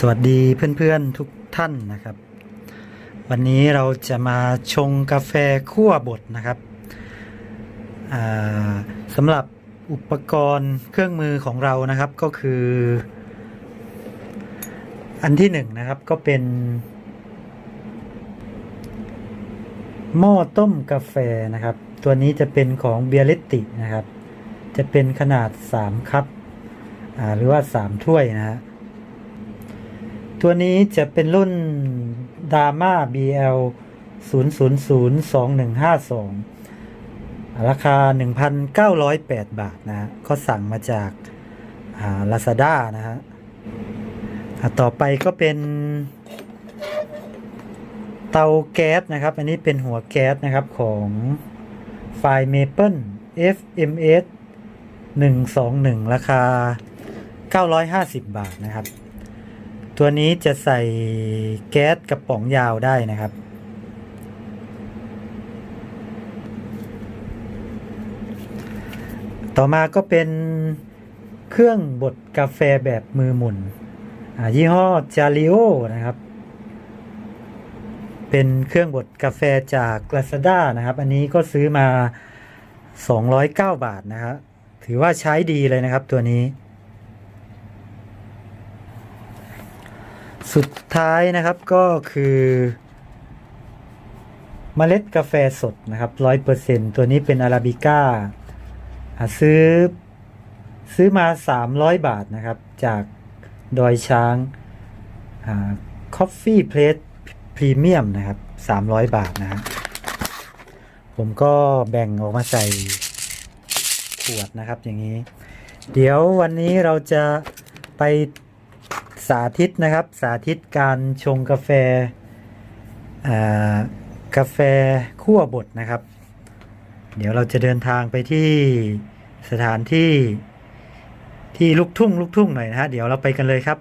สวัสดีเพื่อนๆทุกท่านนะครับ วันนี้เราจะมาชงกาแฟคั่วบดนะครับสำหรับอุปกรณ์เครื่องมือของเรานะครับก็คือ อันที่หนึ่งนะครับก็เป็น หม้อต้มกาแฟนะครับ ตัวนี้จะเป็นของเบียร์เลตตินะครับ จะเป็นขนาด 3 คัพหรือว่า 3 ถ้วยนะฮะ ตัวนี้จะเป็นรุ่น Dama BL 0002152 ราคา 1,908 บาทนะ ก็สั่งมาจากอ่า Lazada นะฮะต่อไปก็เป็นเตาแก๊สนะครับ อันนี้เป็นหัวแก๊สนะครับของไฟล์ Maple FMS 121 ราคา 950 บาทนะครับ ตัวนี้จะใส่แก๊สกระป๋องยาวได้นะครับ ต่อมาก็เป็นเครื่องบดกาแฟแบบมือหมุนยี่ห้อจาริโอนะครับ เป็นเครื่องบดกาแฟจาก Lazada นะครับ อันนี้ก็ซื้อมา 209 บาทนะครับ ถือว่าใช้ดีเลยนะครับตัวนี้ สุดท้ายนะครับก็คือเมล็ดกาแฟสดนะครับ100%ตัวนี้เป็นอาราบิก้าอ่าซื้อซื้อมา 300 บาทนะครับ จากดอยช้างคอ่า Coffee Plate พรีเมียมนะครับ 300 บาทนะฮะผมก็แบ่งออกมาใส่ขวดนะครับอย่างนี้ เดี๋ยววันนี้เราจะไป สาธิตนะครับ สาธิตการชงกาแฟกาแฟคั่วบดนะครับ เดี๋ยวเราจะเดินทางไปที่สถานที่ที่ลุกทุ่งลุกทุ่งหน่อยนะฮะเดี๋ยวเราไปกันเลยครับ